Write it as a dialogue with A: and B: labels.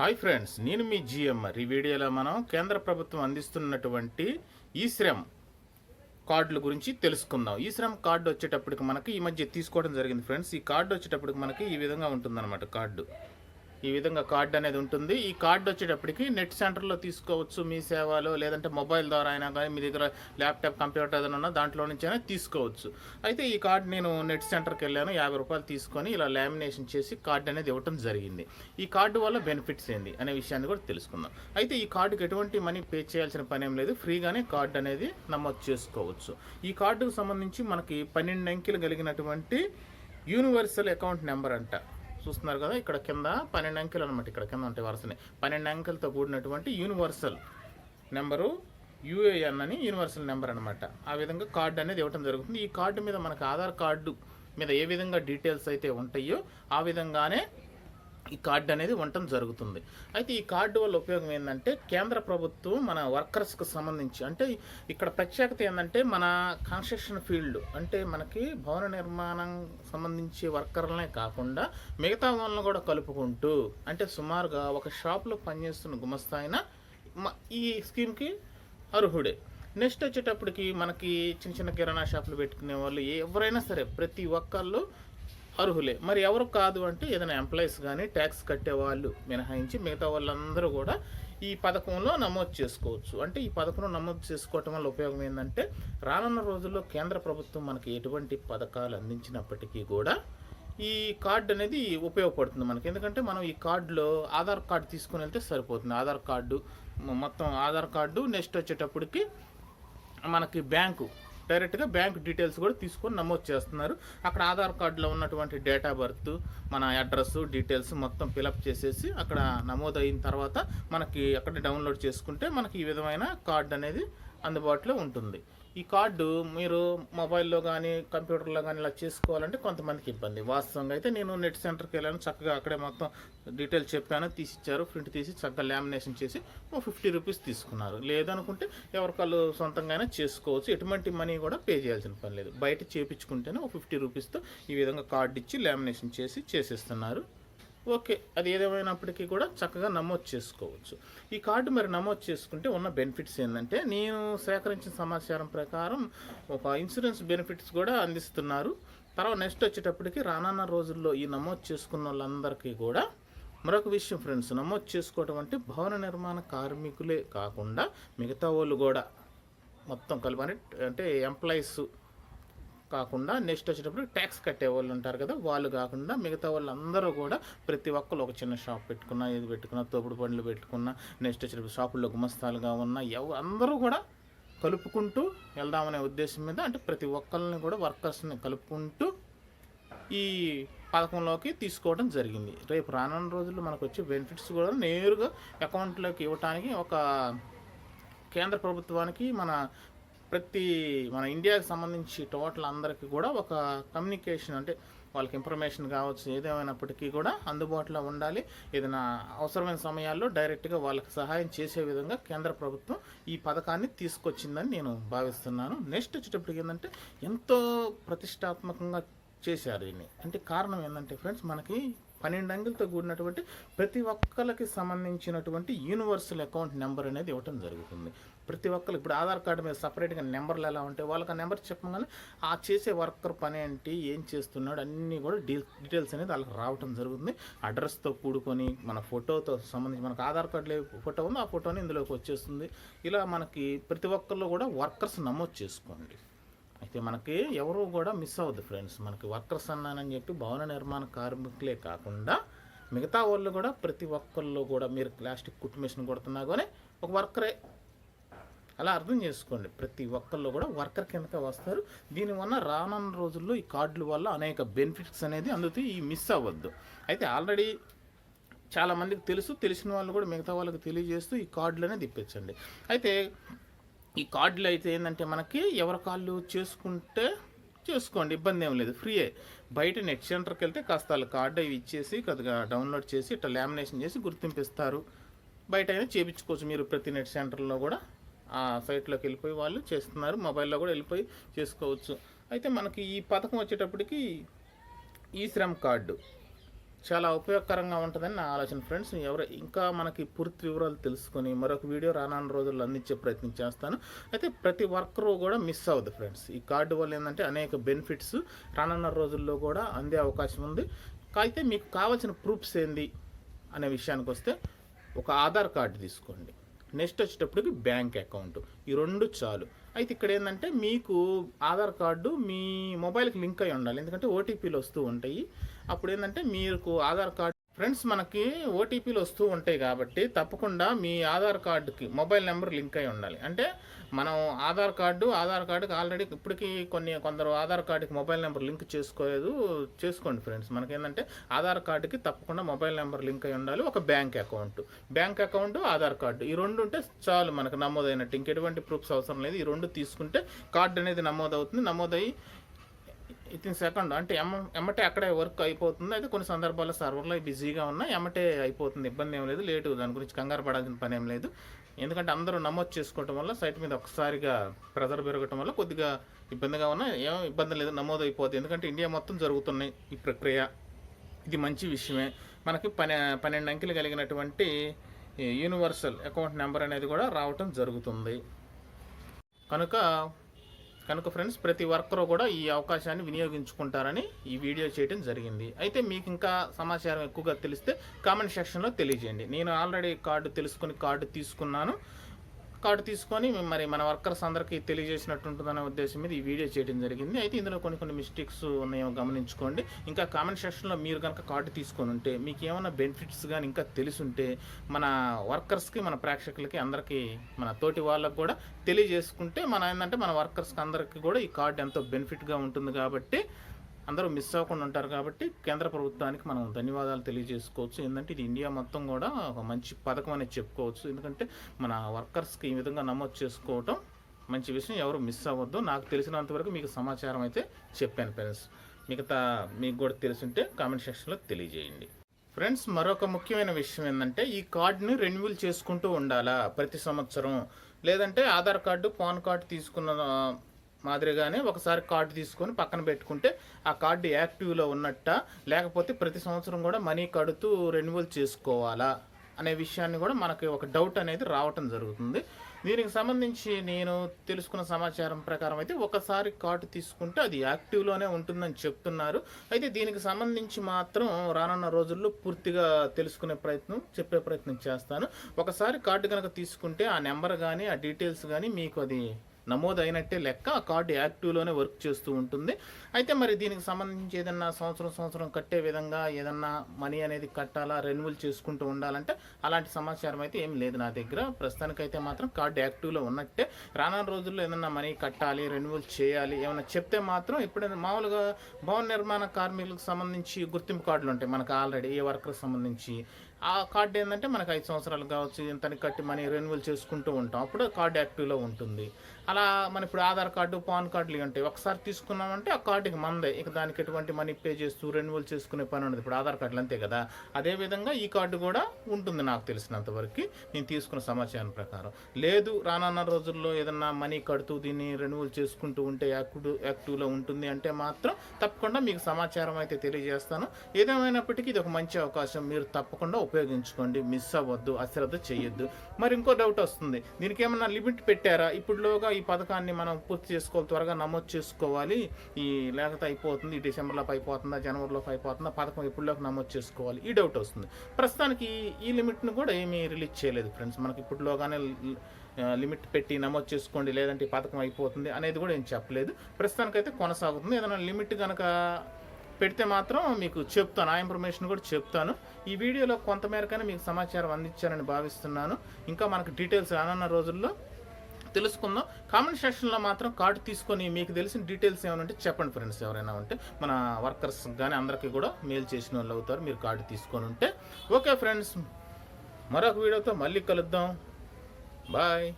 A: Hi friends నేను మీ GMR ఈ వీడియోలో మనం కేంద్ర ప్రభుత్వం అందిస్తున్నటువంటి ఈ శ్రమ్ కార్డుల గురించి తెలుసుకుందాం. ఈ శ్రమ్ కార్డు వచ్చేటప్పటికి మనకి ఈ మధ్య తీసుకోవడం జరిగింది ఫ్రెండ్స్. ఈ కార్డు వచ్చేటప్పటికి మనకి ఈ విధంగా ఉంటుందన్నమాట కార్డు. ఈ విధంగా కార్డు అనేది ఉంటుంది. ఈ కార్డు వచ్చేటప్పటికి నెట్ సెంటర్లో తీసుకోవచ్చు మీ సేవలో లేదంటే మొబైల్ ద్వారా అయినా కానీ మీ దగ్గర ల్యాప్టాప్ కంప్యూటర్ ఏదైనా ఉన్నా దాంట్లో నుంచి అయినా తీసుకోవచ్చు. అయితే ఈ కార్డు నేను నెట్ సెంటర్కి వెళ్ళాను యాభై రూపాయలు తీసుకొని ఇలా లామినేషన్ చేసి కార్డు అనేది ఇవ్వటం జరిగింది. ఈ కార్డు వల్ల బెనిఫిట్స్ ఏంది అనే విషయాన్ని కూడా తెలుసుకుందాం. అయితే ఈ కార్డుకి ఎటువంటి మనీ పే చేయాల్సిన పని ఏం లేదు. ఫ్రీగానే కార్డు అనేది నమోదు చేసుకోవచ్చు. ఈ కార్డుకు సంబంధించి మనకి పన్నెండు అంకెలు కలిగినటువంటి యూనివర్సల్ అకౌంట్ నెంబర్ అంట. చూస్తున్నారు కదా ఇక్కడ కింద పన్నెండు అంకెలు అనమాట ఇక్కడ కింద ఉంటాయి వరుసనే. పన్నెండు అంకెలతో కూడినటువంటి యూనివర్సల్ నెంబరు యూఏఎన్ అని యూనివర్సల్ నెంబర్ అనమాట ఆ విధంగా కార్డు అనేది ఇవ్వడం జరుగుతుంది. ఈ కార్డు మీద మనకు ఆధార్ కార్డు మీద ఏ విధంగా డీటెయిల్స్ అయితే ఉంటాయో ఆ విధంగానే ఈ కార్డు అనేది ఉండటం జరుగుతుంది. అయితే ఈ కార్డు వల్ల ఉపయోగం ఏంటంటే కేంద్ర ప్రభుత్వం మన వర్కర్స్కి సంబంధించి అంటే ఇక్కడ ప్రత్యేకత ఏంటంటే మన కన్స్ట్రక్షన్ ఫీల్డ్ అంటే మనకి భవన నిర్మాణం సంబంధించి వర్కర్లనే కాకుండా మిగతా వాళ్ళని కూడా కలుపుకుంటూ అంటే సుమారుగా ఒక షాప్లో పనిచేస్తున్న గుమస్తాయిన ఈ స్కీమ్కి అర్హుడే. నెక్స్ట్ వచ్చేటప్పటికి మనకి చిన్న చిన్న కిరాణా షాపులు పెట్టుకునే వాళ్ళు ఎవరైనా సరే ప్రతి ఒక్కళ్ళు అర్హులే. మరి ఎవరు కాదు అంటే ఏదైనా ఎంప్లాయీస్ కానీ ట్యాక్స్ కట్టే వాళ్ళు మినహాయించి మిగతా వాళ్ళందరూ కూడా ఈ పథకంలో నమోదు చేసుకోవచ్చు. అంటే ఈ పథకంలో నమోదు చేసుకోవటం వల్ల ఉపయోగం ఏంటంటే రానున్న రోజుల్లో కేంద్ర ప్రభుత్వం మనకి ఎటువంటి పథకాలు అందించినప్పటికీ కూడా ఈ కార్డు అనేది ఉపయోగపడుతుంది మనకి. ఎందుకంటే మనం ఈ కార్డులో ఆధార్ కార్డు తీసుకుని వెళ్తే సరిపోతుంది. ఆధార్ కార్డు మొత్తం ఆధార్ కార్డు నెక్స్ట్ వచ్చేటప్పటికి మనకి బ్యాంకు డైరెక్ట్గా బ్యాంక్ డీటెయిల్స్ కూడా తీసుకొని నమోదు చేస్తున్నారు. అక్కడ ఆధార్ కార్డులో ఉన్నటువంటి డేట్ ఆఫ్ బర్త్ మన అడ్రస్ డీటెయిల్స్ మొత్తం ఫిలప్ చేసేసి అక్కడ నమోదు అయిన తర్వాత మనకి అక్కడ డౌన్లోడ్ చేసుకుంటే మనకి ఈ విధమైన కార్డు అనేది అందుబాటులో ఉంటుంది. ఈ కార్డు మీరు మొబైల్లో కానీ కంప్యూటర్లో కానీ ఇలా చేసుకోవాలంటే కొంతమందికి ఇబ్బంది. వాస్తవంగా అయితే నేను నెట్ సెంటర్కి వెళ్ళాను. చక్కగా అక్కడే మొత్తం డీటెయిల్ చెప్పాను తీసిచ్చారు. ప్రింట్ తీసి చక్కగా లామినేషన్ చేసి ఓ ఫిఫ్టీ రూపీస్ తీసుకున్నారు. లేదనుకుంటే ఎవరికాళ్ళు సొంతంగా అయినా చేసుకోవచ్చు. ఎటువంటి మనీ కూడా పే చేయాల్సిన పని లేదు. బయట చేపించుకుంటేనే ఓ ఫిఫ్టీ రూపీస్తో ఈ విధంగా కార్డు ఇచ్చి లామినేషన్ చేసి చేసేస్తున్నారు. ఓకే అది ఏదేమైనప్పటికీ కూడా చక్కగా నమోదు చేసుకోవచ్చు. ఈ కార్డు మరి నమోదు చేసుకుంటే ఉన్న బెనిఫిట్స్ ఏంటంటే నేను సేకరించిన సమాచారం ప్రకారం ఒక ఇన్సూరెన్స్ బెనిఫిట్స్ కూడా అందిస్తున్నారు. తర్వాత నెక్స్ట్ వచ్చేటప్పటికి రానున్న రోజుల్లో ఈ నమోదు చేసుకున్న వాళ్ళందరికీ కూడా మరొక విషయం ఫ్రెండ్స్ నమోదు చేసుకోవటం అంటే భవన నిర్మాణ కార్మికులే కాకుండా మిగతా వాళ్ళు కూడా మొత్తం కలిపి అంటే ఎంప్లాయీస్ కాకుండా నెక్స్ట్ వచ్చేటప్పుడు ట్యాక్స్ కట్టే వాళ్ళు ఉంటారు కదా వాళ్ళు కాకుండా మిగతా వాళ్ళందరూ కూడా ప్రతి ఒక్కరు ఒక చిన్న షాప్ పెట్టుకున్నా ఇది పెట్టుకున్నా తోపుడు పండ్లు పెట్టుకున్నా నెక్స్ట్ వచ్చేటప్పుడు షాపుల్లో గుమస్తాలుగా ఉన్న ఎవ అందరూ కూడా కలుపుకుంటూ వెళ్దామనే ఉద్దేశం మీద అంటే ప్రతి ఒక్కరిని కూడా వర్కర్స్ని కలుపుకుంటూ ఈ పథకంలోకి తీసుకోవడం జరిగింది. రేపు రానున్న రోజుల్లో మనకు వచ్చే బెనిఫిట్స్ కూడా నేరుగా అకౌంట్లోకి ఇవ్వడానికి ఒక కేంద్ర ప్రభుత్వానికి మన ప్రతి మన ఇండియాకి సంబంధించి టోటల్ అందరికీ కూడా ఒక కమ్యూనికేషన్ అంటే వాళ్ళకి ఇన్ఫర్మేషన్ కావచ్చు ఏదేమైనప్పటికీ కూడా అందుబాటులో ఉండాలి. ఏదైనా అవసరమైన సమయాల్లో డైరెక్ట్గా వాళ్ళకి సహాయం చేసే విధంగా కేంద్ర ప్రభుత్వం ఈ పథకాన్ని తీసుకొచ్చిందని నేను భావిస్తున్నాను. నెక్స్ట్ వచ్చేటప్పటికి ఏంటంటే ఎంతో ప్రతిష్టాత్మకంగా చేశారు దీన్ని అంటే కారణం ఏంటంటే ఫ్రెండ్స్ మనకి పన్నెండు అంకెలతో కూడినటువంటి ప్రతి ఒక్కరికి సంబంధించినటువంటి యూనివర్సల్ అకౌంట్ నెంబర్ అనేది ఇవ్వటం జరుగుతుంది. ప్రతి ఒక్కరు ఇప్పుడు ఆధార్ కార్డు మీద సపరేట్గా నెంబర్లు ఎలా ఉంటాయి వాళ్ళకి ఆ నెంబర్ చెప్పగానే ఆ చేసే వర్కర్ పని ఏంటి ఏం చేస్తున్నాడు అన్నీ కూడా డీ డీటెయిల్స్ అనేది వాళ్ళకి రావటం జరుగుతుంది. అడ్రస్తో కూడుకొని మన ఫోటోతో సంబంధించి మనకు ఆధార్ కార్డులో ఫోటో ఉందో ఆ ఫోటోని ఇందులోకి వచ్చేస్తుంది. ఇలా మనకి ప్రతి ఒక్కళ్ళు కూడా వర్కర్స్ నమోదు చేసుకోండి. అయితే మనకి ఎవరు కూడా మిస్ అవ్వద్దు ఫ్రెండ్స్ మనకి వర్కర్స్ అన్నానని చెప్పి భవన నిర్మాణ కార్మికులే కాకుండా మిగతా వాళ్ళు కూడా ప్రతి ఒక్కళ్ళు కూడా మీరు ప్లాస్టిక్ కుట్టు మిషన్ కొడుతున్నా కానీ ఒక వర్కరే అలా అర్థం చేసుకోండి. ప్రతి ఒక్కళ్ళు కూడా వర్కర్ కిందకే వస్తారు. దీనివల్ల రానున్న రోజుల్లో ఈ కార్డుల వల్ల అనేక బెనిఫిట్స్ అనేది అందుతాయి ఈ మిస్ అవ్వద్దు. అయితే ఆల్రెడీ చాలామందికి తెలుసు. తెలిసిన వాళ్ళు కూడా మిగతా వాళ్ళకి తెలియజేస్తూ ఈ కార్డులనే అనేది ఇప్పించండి అయితే ఈ కార్డులు అయితే ఏంటంటే మనకి ఎవరి కాళ్ళు చేసుకుంటే చేసుకోండి ఇబ్బంది ఏం లేదు. ఫ్రీయే. బయట నెట్ సెంటర్కి వెళ్తే కాస్త వాళ్ళ కార్డు అవి ఇచ్చేసి కొద్దిగా డౌన్లోడ్ చేసి ఇట్లా లామినేషన్ చేసి గుర్తింపిస్తారు. బయట అయినా చేయించుకోవచ్చు మీరు ప్రతి నెట్ సెంటర్లో కూడా ఆ సైట్లోకి వెళ్ళిపోయి వాళ్ళు చేస్తున్నారు. మొబైల్లో కూడా వెళ్ళిపోయి చేసుకోవచ్చు. అయితే మనకి ఈ పథకం వచ్చేటప్పటికి ఈ శ్రమ్ కార్డు. చాలా ఉపయోగకరంగా ఉంటుందని నా ఆలోచన ఫ్రెండ్స్. ఎవరు ఇంకా మనకి పూర్తి వివరాలు తెలుసుకొని మరొక వీడియో రానున్న రోజుల్లో అందించే ప్రయత్నం చేస్తాను. అయితే ప్రతి వర్కరు కూడా మిస్ అవ్వదు ఫ్రెండ్స్. ఈ కార్డు వల్ల ఏంటంటే అనేక బెనిఫిట్స్ రానున్న రోజుల్లో కూడా అందే అవకాశం ఉంది. అయితే మీకు కావాల్సిన ప్రూఫ్స్ ఏంది అనే విషయానికి వస్తే ఒక ఆధార్ కార్డు తీసుకోండి. నెక్స్ట్ వచ్చేటప్పటికి బ్యాంక్ అకౌంట్. ఈ రెండు చాలు. అయితే ఇక్కడ ఏంటంటే మీకు ఆధార్ కార్డు మీ మొబైల్కి లింక్ అయి ఉండాలి. ఎందుకంటే ఓటీపీలు వస్తూ ఉంటాయి. అప్పుడు ఏంటంటే మీకు ఆధార్ కార్డు ఫ్రెండ్స్ మనకి ఓటీపీలు వస్తూ ఉంటాయి కాబట్టి తప్పకుండా మీ ఆధార్ కార్డుకి మొబైల్ నెంబర్ లింక్ అయి ఉండాలి. అంటే మనం ఆధార్ కార్డు ఆధార్ కార్డుకి ఆల్రెడీ ఇప్పటికీ కొన్ని కొందరు ఆధార్ కార్డుకి మొబైల్ నెంబర్ లింక్ చేసుకోలేదు చేసుకోండి ఫ్రెండ్స్. మనకేంటంటే ఆధార్ కార్డుకి తప్పకుండా మొబైల్ నెంబర్ లింక్ అయి ఉండాలి ఒక bank account. Bank account Aadhaar card. ఈ రెండు ఉంటే చాలు మనకు నమోదైనట్టు. ఇంకెటువంటి ప్రూఫ్స్ అవసరం లేదు. ఈ రెండు తీసుకుంటే కార్డు అనేది నమోదవుతుంది. నమోదయ్యి ఇన్ సెకండ్. అంటే ఎమ్మ ఎమ్మటే అక్కడే వర్క్ అయిపోతుంది. అయితే కొన్ని సందర్భాల్లో సర్వర్లో బిజీగా ఉన్నా ఎమ్మటే అయిపోతుంది. ఇబ్బంది ఏం లేదు. లేటు దాని గురించి కంగారు పడాల్సిన పని ఏం లేదు. ఎందుకంటే అందరూ నమోదు చేసుకోవటం వల్ల సైట్ మీద ఒకసారిగా ప్రెజర్ పెరగటం వల్ల కొద్దిగా ఇబ్బందిగా ఉన్నా ఏం ఇబ్బంది లేదు. నమోదు అయిపోతుంది ఎందుకంటే ఇండియా మొత్తం జరుగుతున్నాయి ఈ ప్రక్రియ. ఇది మంచి విషయమే. మనకి పని పన్నెండు అంకెలు కలిగినటువంటి యూనివర్సల్ అకౌంట్ నెంబర్ అనేది కూడా రావటం జరుగుతుంది. కనుక కనుక ఫ్రెండ్స్ ప్రతి వర్కరు కూడా ఈ అవకాశాన్ని వినియోగించుకుంటారని ఈ వీడియో చేయడం జరిగింది. అయితే మీకు ఇంకా సమాచారం ఎక్కువగా తెలిస్తే కామెంట్ సెక్షన్లో తెలియజేయండి. నేను ఆల్రెడీ కార్డు తెలుసుకుని కార్డు తీసుకున్నాను. కార్డు తీసుకొని మరి మన వర్కర్స్ అందరికీ తెలియజేసినట్టు ఉంటుందనే ఉద్దేశం మీద ఈ వీడియో చేయడం జరిగింది. అయితే ఇందులో కొన్ని కొన్ని మిస్టేక్స్ ఉన్నాయో గమనించుకోండి. ఇంకా కామెంట్ సెక్షన్లో మీరు కనుక కార్డు తీసుకొని ఉంటే మీకు ఏమైనా బెనిఫిట్స్ కానీ ఇంకా తెలుసుంటే మన వర్కర్స్కి మన ప్రేక్షకులకి అందరికీ మన తోటి వాళ్ళకు కూడా తెలియజేసుకుంటే మన ఏంటంటే మన వర్కర్స్కి అందరికీ కూడా ఈ కార్డు ఎంతో బెనిఫిట్గా ఉంటుంది కాబట్టి అందరూ మిస్ అవ్వకుండా ఉంటారు కాబట్టి కేంద్ర ప్రభుత్వానికి మనం ధన్యవాదాలు తెలియజేసుకోవచ్చు. ఏంటంటే ఇది ఇండియా మొత్తం కూడా ఒక మంచి పథకం అనేది చెప్పుకోవచ్చు. ఎందుకంటే మన వర్కర్స్కి ఈ విధంగా నమోదు చేసుకోవటం మంచి విషయం. ఎవరు మిస్ అవ్వద్దు. నాకు తెలిసినంత వరకు మీకు సమాచారం అయితే చెప్పాను ఫ్రెండ్స్. మిగతా మీకు కూడా తెలుసుంటే కామెంట్ సెక్షన్లో తెలియజేయండి. ఫ్రెండ్స్ మరొక ముఖ్యమైన విషయం ఏంటంటే ఈ కార్డుని రెన్యువల్ చేసుకుంటూ ఉండాలా ప్రతి సంవత్సరం? లేదంటే ఆధార్ కార్డు పాన్ కార్డు తీసుకున్న మాదిరిగానే ఒకసారి కార్డు తీసుకొని పక్కన పెట్టుకుంటే ఆ కార్డు యాక్టివ్లో ఉన్నట్ట లేకపోతే ప్రతి సంవత్సరం కూడా మనీ కడుతూ రెన్యువల్ చేసుకోవాలా అనే విషయాన్ని కూడా మనకి ఒక డౌట్ అనేది రావటం జరుగుతుంది. దీనికి సంబంధించి నేను తెలుసుకున్న సమాచారం ప్రకారం అయితే ఒకసారి కార్డు తీసుకుంటే అది యాక్టివ్లోనే ఉంటుందని చెప్తున్నారు. అయితే దీనికి సంబంధించి మాత్రం రానున్న రోజుల్లో పూర్తిగా తెలుసుకునే ప్రయత్నం చెప్పే ప్రయత్నం చేస్తాను. ఒకసారి కార్డు కనుక తీసుకుంటే ఆ నెంబర్ కానీ ఆ డీటెయిల్స్ కానీ మీకు అది నమోదైనట్టే లెక్క ఆ కార్డు యాక్టివ్లోనే వర్క్ చేస్తూ ఉంటుంది. అయితే మరి దీనికి సంబంధించి ఏదన్నా సంవత్సరం సంవత్సరం కట్టే విధంగా ఏదన్నా మనీ అనేది కట్టాలా రెన్యువల్ చేసుకుంటూ ఉండాలంటే అలాంటి సమాచారం అయితే ఏం లేదు నా దగ్గర. ప్రస్తుతానికైతే మాత్రం కార్డు యాక్టివ్లో ఉన్నట్టే. రానున్న రోజుల్లో ఏదన్నా మనీ కట్టాలి రెన్యువల్ చేయాలి ఏమైనా చెప్తే మాత్రం ఇప్పుడు మామూలుగా భవన నిర్మాణ కార్మికులకు సంబంధించి గుర్తింపు కార్డులు ఉంటాయి మనకు ఆల్రెడీ ఏ వర్కర్కి సంబంధించి. ఆ కార్డు ఏంటంటే మనకు ఐదు సంవత్సరాలు కావచ్చు ఇంతని కట్టి మనీ రెన్యువల్ చేసుకుంటూ ఉంటాం. అప్పుడు కార్డు యాక్టివ్లో ఉంటుంది. అలా మన ఇప్పుడు ఆధార్ కార్డు పాన్ కార్డులు ఇవి ఉంటాయి. ఒకసారి తీసుకున్నామంటే ఆ కార్డుకి మందే. ఇక దానికి ఎటువంటి మనీ పే చేస్తూ రెన్యువల్ చేసుకునే పని ఉండదు. ఇప్పుడు ఆధార్ కార్డులు అంతే కదా. అదే విధంగా ఈ కార్డు కూడా ఉంటుంది నాకు తెలిసినంత వరకు. నేను తీసుకున్న సమాచారం ప్రకారం. లేదు రానున్న రోజుల్లో ఏదన్నా మనీ కడుతూ దీన్ని రెన్యువల్ చేసుకుంటూ ఉంటే యాక్టివ్ యాక్టివ్లో ఉంటుంది అంటే మాత్రం తప్పకుండా మీకు సమాచారం అయితే తెలియజేస్తాను. ఏదేమైనప్పటికీ ఇది ఒక మంచి అవకాశం. మీరు తప్పకుండా ఉపయోగించుకోండి. మిస్ అవ్వద్దు. అశ్రద్ధ చేయొద్దు. మరి ఇంకో డౌట్ వస్తుంది. దీనికి ఏమన్నా లిమిట్ పెట్టారా? ఇప్పుడులోగా ఈ పథకాన్ని మనం పూర్తి చేసుకోవాలి త్వరగా నమోదు చేసుకోవాలి. ఈ లేకపోతే అయిపోతుంది ఈ డిసెంబర్లోపు అయిపోతుందా జనవరిలోపు అయిపోతుందా పథకం ఇప్పుడులోకి నమోదు చేసుకోవాలి ఈ డౌట్ వస్తుంది. ప్రస్తుతానికి ఈ లిమిట్ను కూడా ఏమీ రిలీజ్ చేయలేదు ఫ్రెండ్స్. మనకి ఇప్పుడులోగానే లిమిట్ పెట్టి నమోదు చేసుకోండి లేదంటే ఈ పథకం అయిపోతుంది అనేది కూడా ఏం చెప్పలేదు. ప్రస్తుతానికైతే కొనసాగుతుంది. ఏదైనా లిమిట్ కనుక పెడితే మాత్రం మీకు చెప్తాను. ఆ ఇన్ఫర్మేషన్ కూడా చెప్తాను. ఈ వీడియోలో కొంతమేరకైనా మీకు సమాచారం అందించానని భావిస్తున్నాను. ఇంకా మనకు డీటెయిల్స్ రానున్న రోజుల్లో తెలుసుకుందాం. కామెంట్ సెక్షన్లో మాత్రం కార్డు తీసుకొని మీకు తెలిసిన డీటెయిల్స్ ఏమైనా ఉంటే చెప్పండి ఫ్రెండ్స్. ఎవరైనా ఉంటే మన వర్కర్స్ కానీ అందరికీ కూడా మెయిల్ చేసిన వాళ్ళు అవుతారు. మీరు కార్డు తీసుకొని ఉంటే. ఓకే ఫ్రెండ్స్ మరొక వీడియోతో మళ్ళీ కలుద్దాం. బాయ్.